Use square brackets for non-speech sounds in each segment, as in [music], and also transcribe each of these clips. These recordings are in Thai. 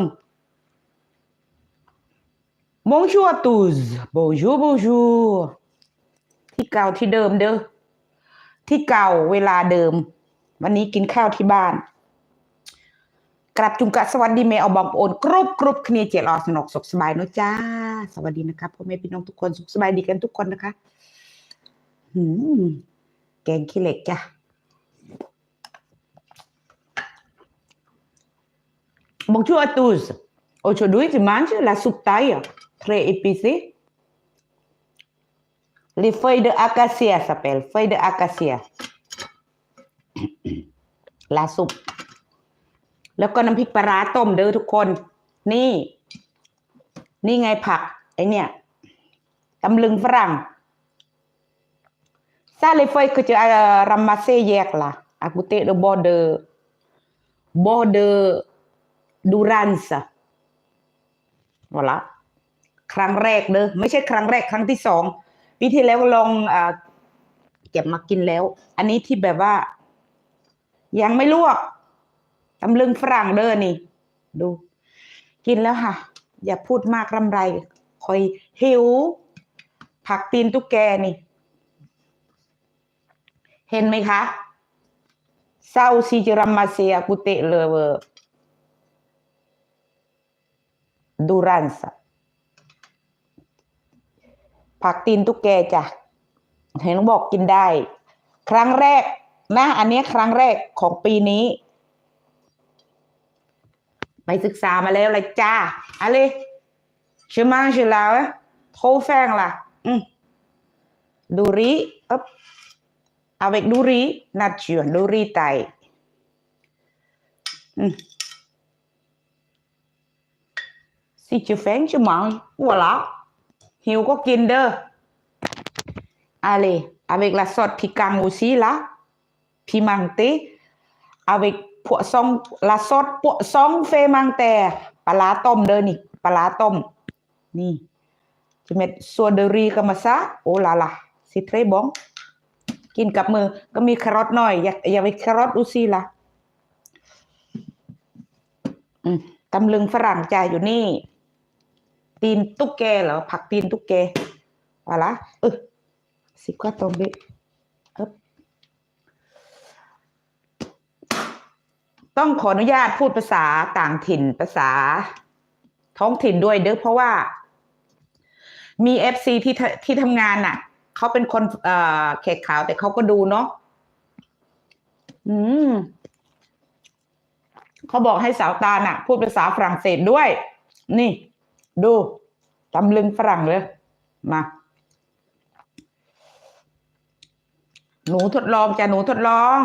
ม Bonjour à tous Bonjour Bonjour ที่เก่าที่เดิมเด้อ ที่เก่าเวลาเดิม วันนี้กินข้าวที่บ้าน กลับจุงกะสวัสดีแม่เอาบองโอนกรุบกรุบคเนียเจรอสนุกสุขสบายเนอะจ้า สวัสดีนะครับพ่อแม่พี่น้องทุกคนสุขสบายดีกันทุกคนนะคะ หืม แกงขี้เหล็กจ้ะ Bonjour à tous. Aujourd'hui, je mange la soupe thaï, très épicée. Les feuilles de acacia s'appellent, feuilles de acacia. La soupe. แล้วก็น้ำพริกปลาร้าต้มเด้อทุกคน นี่ นี่ไงผัก ไอเนี่ยตำลึงฝรั่ง Ça, les feuilles que tu as euh, ramassées hier, là, à côté de bord de, bord de Durance. Voilà. ครั้งแรกเด้อไม่ใช่ครั้งแรกครั้งที่สองปีที่แล้วลองอ่าเก็บมากินแล้ว อันนี้ที่แบบว่า ยังไม่ลวกตำลึงฝรั่งเด้อนี่ ดู กินแล้วค่ะ อย่าพูดมากรำไร คอยหิว ผักตีนตุ๊กแกนี่ เห็นไหมคะเศร้าซีจรามาเซียกุเตเลเวอร์ ดูรันส์ผักตีนตุ๊กแกจ้ะเห็นบอกกินได้ ครั้งแรกนะอันนี้ครั้งแรกของปีนี้ ไปศึกษามาแล้วเลยจ้าอะไรเชื่อมังเชื่อล้วโทแฟงล่ะ อืมดูริอ๊บ avec du สิชิแฟงชิมังอัวละหิวก็กินเด้ออะไร avec la sauce piquante aussi là pimenté avec พวกซองละสอสพวกซองเฟมังแต่ปลาต้มเด้อนี่ปลาต้ม นี่จะเม็ดซัวเดรีก็มาซะโอ้ลาล่ะสิเทรบอง กินกับมือก็มีแครอทหน่อย อยากอยากไปแครอทอูซีล่ะตำลึงฝรั่งจ่ายอยู่นี่ ตีนตุ๊กแกเหรอผักตีนตุ๊กแกอะไรเออสิกว่าตรงนี้เบต้องขออนุญาตพูดภาษาต่างถิ่นภาษาท้องถิ่นด้วยเด้อเพราะว่า มีเอฟซีที่ทที่ทำงานน่ะเขาเป็นคนเอ่อแขกขาวแต่เขาก็ดูเนาะอืมเขาบอกให้สาวตาน่ะ พูดภาษาฝรั่งเศสด้วย นี่ ดูตำลึงฝรั่งเลยมาหนูทดลองจ้ะหนูทดลอง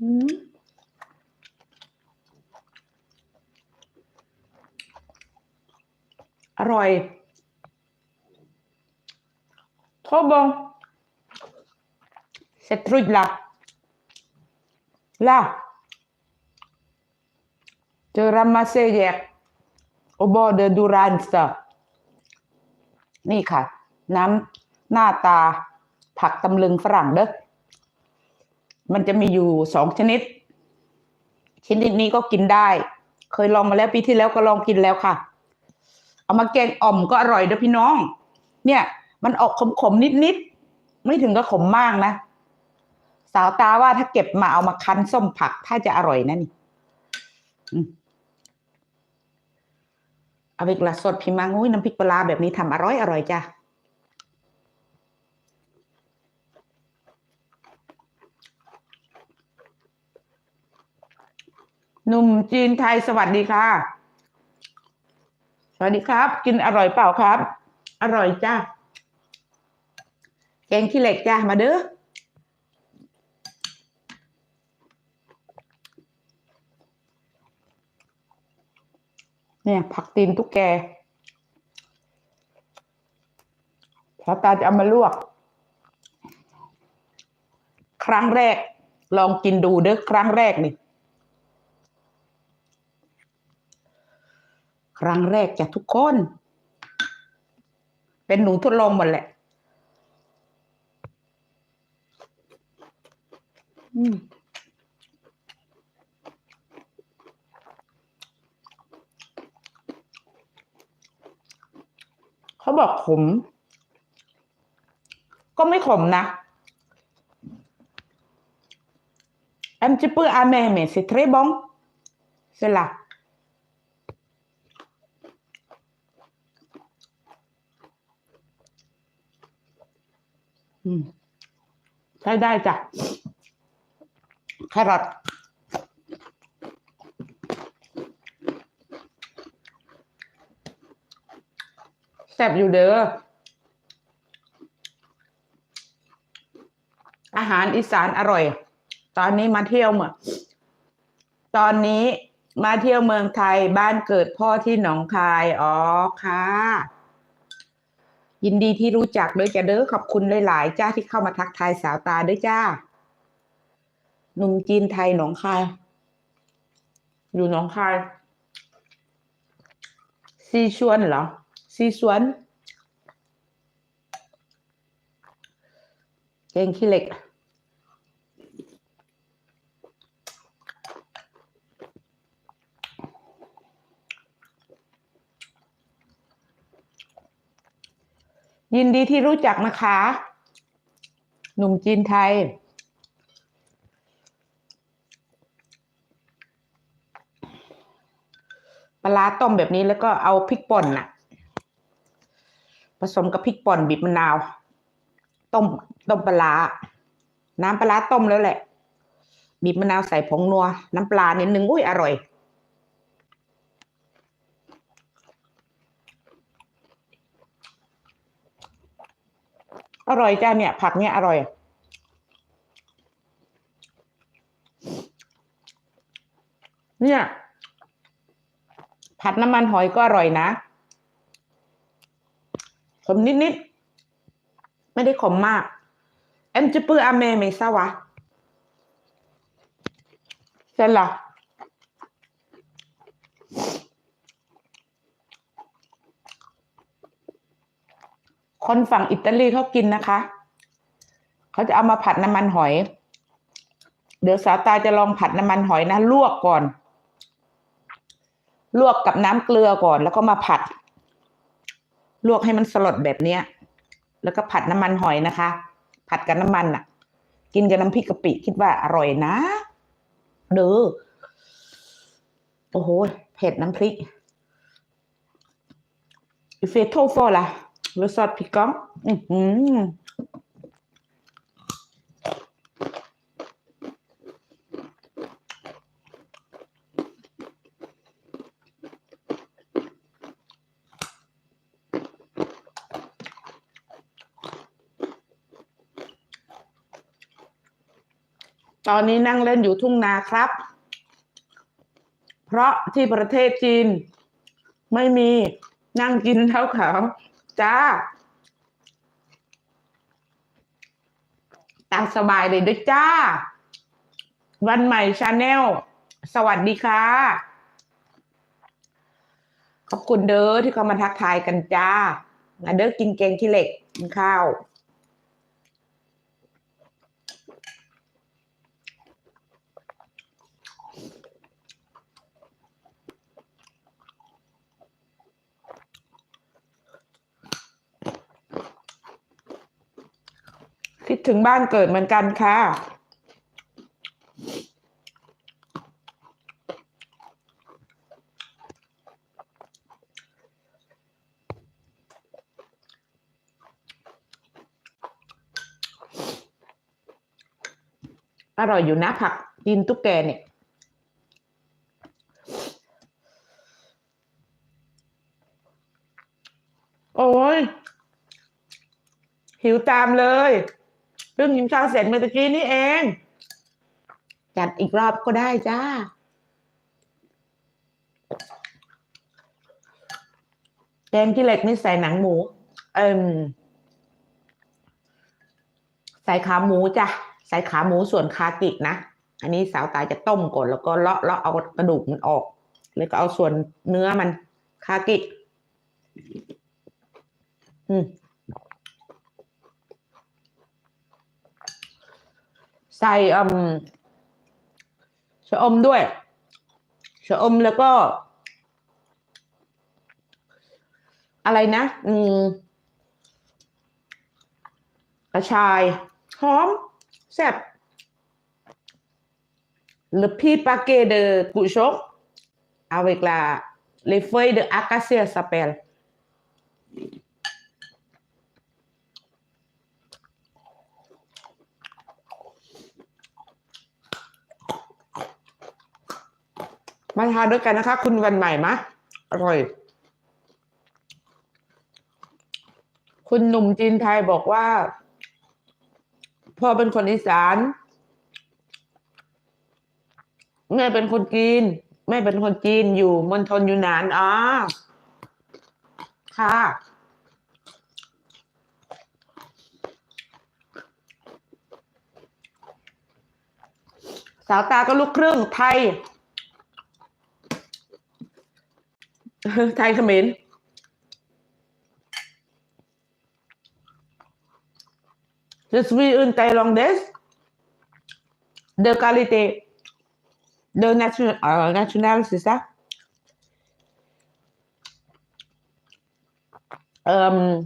อืมอร่อย Trop bon. Ce truc-là. Là. Je ramassais hier au bord de Durance. นี่ค่ะ น้ำหน้าตาผักตำลึงฝรั่งเด้อ มันจะมีอยู่สองชนิด ชนิดนี้ก็กินได้ เคยลองมาแล้วปีที่แล้วก็ลองกินแล้วค่ะ เอามาแกงอ่อมก็อร่อยเด้อพี่น้อง เนี่ย มันออกขมๆนิดๆ ไม่ถึงกับขมมากนะ สาวตาว่าถ้าเก็บมาเอามาคั้นส้มผัก ถ้าจะอร่อยนะนี่ เอาไปกระสดพิมังอุ้ยน้ำพริกปลาแบบนี้ทำอร่อยอร่อยจ้ะหนุ่มจีนไทยสวัสดีค่ะ สวัสดีครับ กินอร่อยเปล่าครับ อร่อยจ้าแกงขี้เหล็กจ้ามาเด้อ เนี่ย ผักตีนตุ๊กแกพอตาจะเอามาลวก ครั้งแรก ลองกินดูเด้อครั้งแรกนี่ครั้งแรกจากทุกคน เป็นหนูทดลองหมดแหละ อืม เขาบอกขม ก็ไม่ขมนะ Un petit peu amer, mais c'est très bon. C'est là. อืมใช้ได้จ้ะแครอท แซ่บอยู่เด้อ อาหารอีสานอร่อย ตอนนี้มาเที่ยวเมืองตอนนี้มาเที่ยวเมืองไทยบ้านเกิดพ่อที่หนองคาย อ๋อค่ะ ยินดีที่รู้จักด้วยจ้ะเด้อขอบคุณหลายๆจ้าที่เข้ามาทักทายสาวตาด้วยจ้าหนุ่มจีนไทยหนองคาย อยู่หนองคายซีชวนเหรอ ซีชวนเกงขี้เหล็ก ยินดีที่รู้จักนะคะ หนุ่มจีนไทยปลาร้าต้มแบบนี้แล้วก็เอาพริกป่นน่ะ ผสมกับพริกป่นบีบมะนาว ต้มต้มปลา น้ำปลาร้าต้มแล้วแหละ บีบมะนาวใส่ผงนัว น้ำปลานิดนึงอุ้ยอร่อย อร่อยจ้าเนี่ย ผักเนี่ยอร่อยเนี่ย ผัดน้ำมันหอยก็อร่อยนะ ขมนิดๆ ไม่ได้ขมมากเอ็มจะปื้ออาเมไม่ทราวะเสร็จละคนฝั่งอิตาลีเขากินนะคะ เขาจะเอามาผัดน้ำมันหอย เดี๋ยวสาวตาจะลองผัดน้ำมันหอยนะ ลวกก่อน ลวกกับน้ำเกลือก่อน แล้วก็มาผัด ลวกให้มันสลดแบบเนี้ย แล้วก็ผัดน้ำมันหอยนะคะ ผัดกับน้ำมันอะ กินกับน้ำพริกกะปิคิดว่าอร่อยนะเด้อโอ้โหเผ็ดน้ำพริก Il fait trop fort là. Le salt piquant. Mhm. ตอนนี้นั่งเล่นอยู่ทุ่งนาครับ เพราะที่ประเทศจีน ไม่มีนั่งกินเท้าขาวจ้าตามสบายเลยด้วยจ้า วันใหม่ชาแนล สวัสดีค่ะ ขอบคุณเด้อที่เข้ามาทักทายกันจ้ามาเด้อกินแกงขี้เหล็กกินข้าว คิดถึงบ้านเกิดเหมือนกันค่ะ อร่อยอยู่นะผักกินตุ๊กแกเนี่ยโอ้ยหิวตามเลย เพิ่งกินข้าวเสร็จเมื่อตะกี้นี่เอง จัดอีกรอบก็ได้จ้า แกงขี้เหล็กนี่ใส่หนังหมู เอิมใส่ขาหมูจ้ะ ใส่ขาหมูส่วนคากินะ อันนี้สาวตายจะต้มก่อนแล้วก็เลาะเลาะเอากระดูกมันออก แล้วก็เอาส่วนเนื้อมันคากิ อืม ใส่อืมชะอมด้วยชะอมแล้วก็ อะไรนะ อืมกระชายหอมแซ่บ Le petit paquet de couchons avec la, les feuilles de acacia s'appelle. มาทานด้วยกันนะคะ คุณวันใหม่มะอร่อย คุณหนุ่มจีนไทยบอกว่าพ่อเป็นคนอีสานแม่เป็นคนจีนแม่เป็นคนจีนอยู่มณฑลอยู่นานอ๋อค่ะ สาวตาก็ลูกครึ่งไทย [laughs] Thanh thân mến Je suis une Thaïlandaise de qualité, de national, euh, national c'est ça. Euh,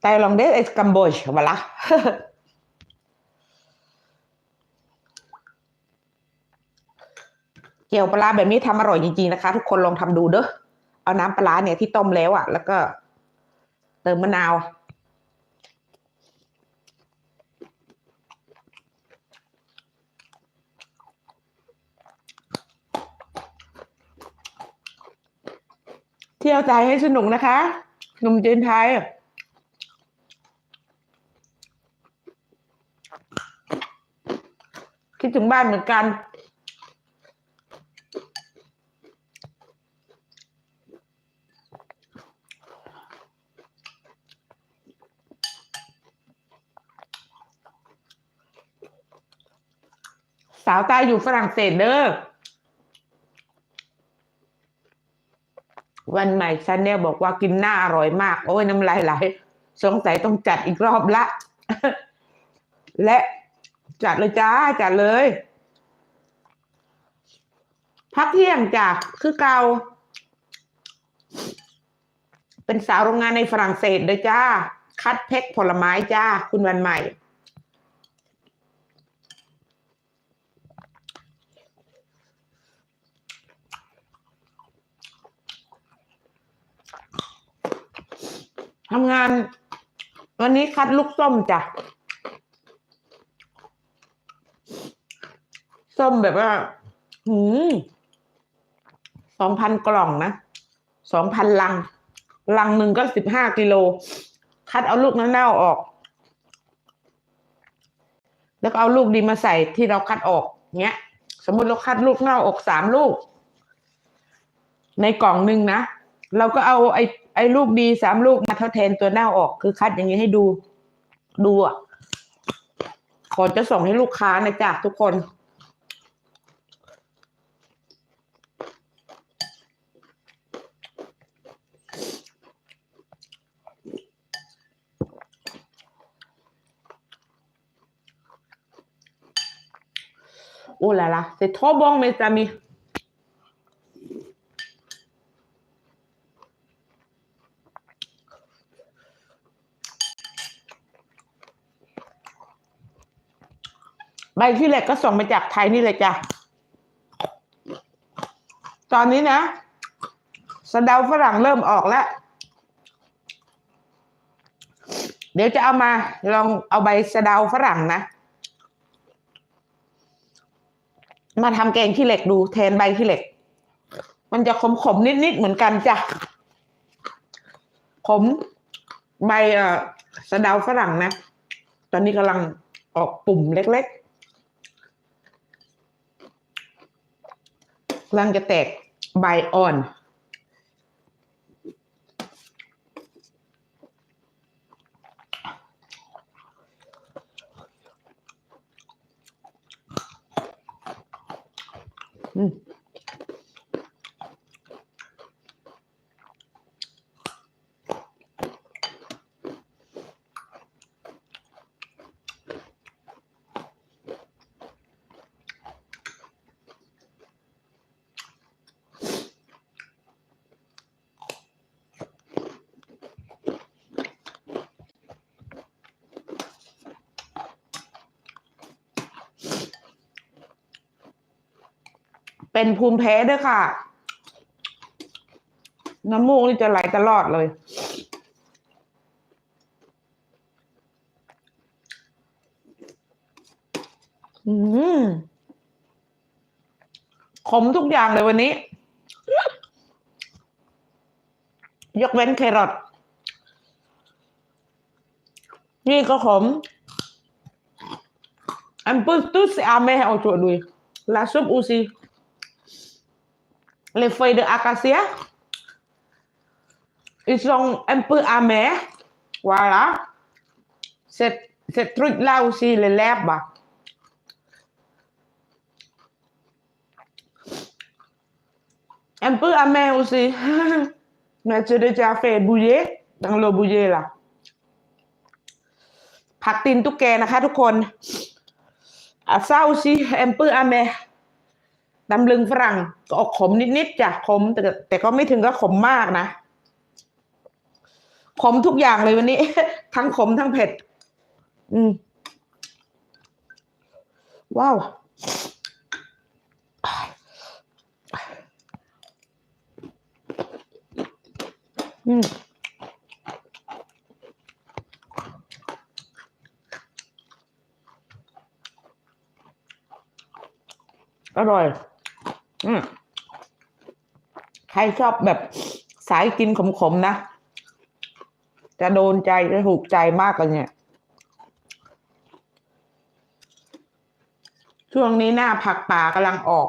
Thaïlandaise et Cambodge, voilà. [laughs] เกี๊ยวปลาแบบนี้ทำอร่อยจริงๆนะคะ ทุกคนลองทำดูเด้อเอาน้ำปลาร้าเนี่ยที่ต้มแล้วอะ่ะ แล้วก็ เติมมะนาวเที่ยวใจให้สนุกนะคะหนุ่มจีนไทย คิดถึงบ้านเหมือนกัน สาวตายอยู่ฝรั่งเศสเด้อวันใหม่ชันเนี่ยบอกว่ากินหน้าอร่อยมาก โอ้ยน้ำลายไหลสงสัยต้องจัดอีกรอบละ และจัดเลยจ้า จัดเลย พักเที่ยงจ้ะคือเกาเป็นสาวโรงงานในฝรั่งเศสเลยจ้า คัดเพ็กผลไม้จ้า คุณวันใหม่ ทำงาน วันนี้คัดลูกส้มจ้ะ ส้มแบบว่า หืมสองพันกล่องนะสองพันลัง ลังหนึ่งก็สิบห้ากิโล คัดเอาลูกเน่าๆออก แล้วก็เอาลูกดีมาใส่ที่เราคัดออกเงี้ย สมมติเราคัดลูกเน่าออกสามลูก ในกล่องหนึ่งนะ เราก็เอาไอ้ไอ้ลูกดีสามลูกมาทดแทนตัวเน่าออก คือคัดอย่างนี้ให้ดู ดูอะ ขอจะส่งให้ลูกค้านะจ๊ะทุกคน Oh là là, c'est trop bon, mes amis. ใบที่เหล็กก็ส่งมาจากไทยนี่เลยจ้ะ ตอนนี้นะสะเดาฝรั่งเริ่มออกแล้ว เดี๋ยวจะเอามาลองเอาใบสะเดาฝรั่งนะ มาทำแกงขี้เหล็กดูแทนใบขี้เหล็ก มันจะขมๆนิดๆเหมือนกันจ้ะ ขมใบเอ่อสะเดาฝรั่งนะ ตอนนี้กำลังออกปุ่มเล็กๆ กำลังจะแตกใบอ่อนอืม เป็นภูมิแพ้ด้วยค่ะ น้ำมูกนี่จะไหลตลอดเลยอืมขมทุกอย่างเลยวันนี้ ยกเว้นแครอทนี่ก็ขม Un peu tout c'est amer aujourd'hui. La soupe aussi. Les feuilles de acacia. Ils sont un peu amers. Voilà. Cette, cette truc-là aussi, les l'herbe. Un peu amer aussi. Mais j'ai déjà fait bouillir dans l'eau bouillée là. ผักตีนตุ๊กแกนะคะทุกคนอะเศร้าสิแอมเปอร์อาเม ตำลึงฝรั่งก็ออกขมนิดๆจ้ะขมแต่แต่ก็ไม่ถึงก็ขมมากนะ ขมทุกอย่างเลยวันนี้ ทั้งขมทั้งเผ็ด อืม ว้าวอืมอร่อย อืมใครชอบแบบสายกินขมๆนะ จะโดนใจจะถูกใจมากเลยเนี่ย ช่วงนี้หน้าผักป่ากำลังออก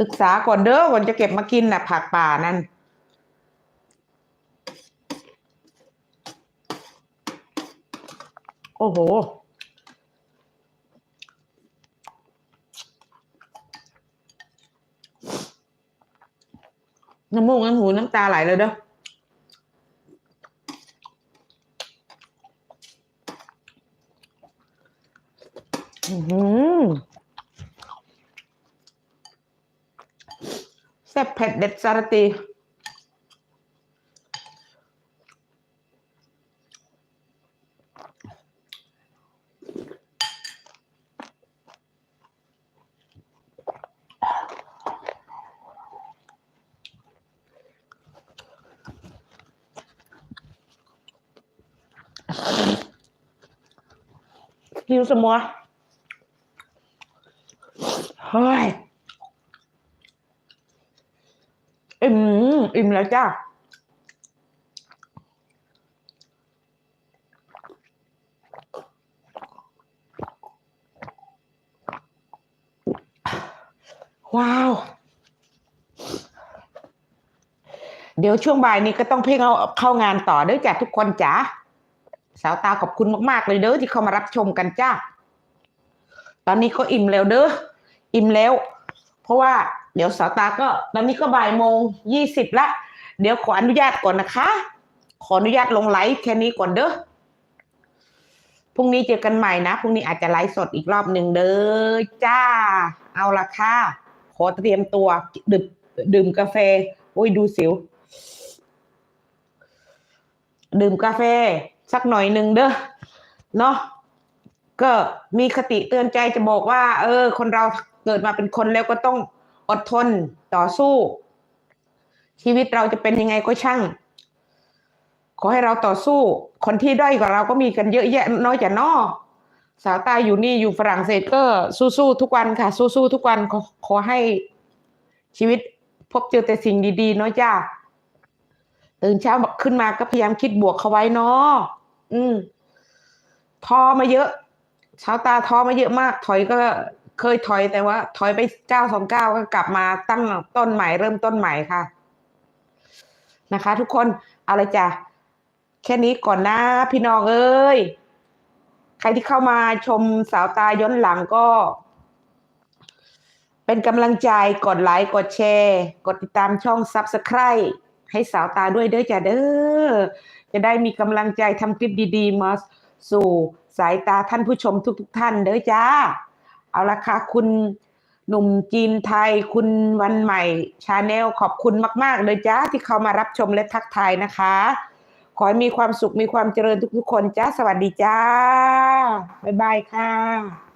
ศึกษาก่อนเด้อก่อนจะเก็บมากินนะผักป่านั่นโอ้โห น้ำมูกน้ำหูน้ำตาไหลเลยเด้อแซ่บเผ็ดเด็ดสารตี หิวสมัวเฮ้ยอิ่มอิ่มแล้วจ้าว้าว เดี๋ยวช่วงบ่ายนี้ก็ต้องเพ่งเอาเข้างานต่อเด้อจ้ะทุกคนจ๋า สาวตาขอบคุณมาก ๆ เลยเด้อที่เข้ามารับชมกันจ้าตอนนี้ก็อิ่มแล้วเด้ออิ่มแล้ว เพราะว่าเดี๋ยวสาวตาก็ ตอนนี้ก็บ่ายโมงยี่สิบละเดี๋ยวขออนุญาตก่อนนะคะ ขออนุญาตลงไลฟ์แค่นี้ก่อนเด้อพรุ่งนี้เจอกันใหม่นะพรุ่งนี้อาจจะไลฟ์สดอีกรอบหนึ่งเด้อจ้า เอาละค่ะขอเตรียมตัวดื่มดื่มกาแฟ โอ้ยดูสิว ดื่มกาแฟ สักหน่อยหนึ่งเด้อเนาะก็มีคติเตือนใจจะบอกว่า เออ คนเราเกิดมาเป็นคนแล้วก็ต้องอดทนต่อสู้ ชีวิตเราจะเป็นยังไงก็ช่าง ขอให้เราต่อสู้ คนที่ด้อยกว่าเราก็มีกันเยอะแยะน้อยจะนอสาวตายอยู่นี่อยู่ฝรั่งเศสก็สู้ๆทุกวันค่ะ สู้ๆทุกวันขอขอให้ชีวิตพบเจอแต่สิ่งดีๆเนาะจ้าตื่นเช้าขึ้นมาก็พยายามคิดบวกเขาไว้เนาะ อืมท้อมาเยอะชาวตาท้อมาเยอะมาก ถอยก็เคยถอยแต่ว่า ถอยไปเก้าสองเก้าก็กลับมาตั้งต้นใหม่เริ่มต้นใหม่ค่ะ นะคะ ทุกคนเอาเลยจ้ะแค่นี้ก่อนนะพี่น้องเอ้ยใครที่เข้ามาชมสาวตาย้อนหลังก็ เป็นกำลังใจกดไลค์กดแชร์ กดติดตามช่อง Subscribe ให้สาวตาด้วยเด้อจ้ะเด้อ จะได้มีกำลังใจทำคลิปดีๆ มาสู่สายตาท่านผู้ชมทุก ๆ ท่านเด้อจ้า เอาละค่ะคุณหนุ่มจีนไทยคุณวันใหม่ชาแนลขอบคุณมาก ๆ เลยจ้าที่เข้ามารับชมและทักทายนะคะ ขอให้มีความสุขมีความเจริญทุก ๆ คนจ้า สวัสดีจ้า บ๊ายบายค่ะ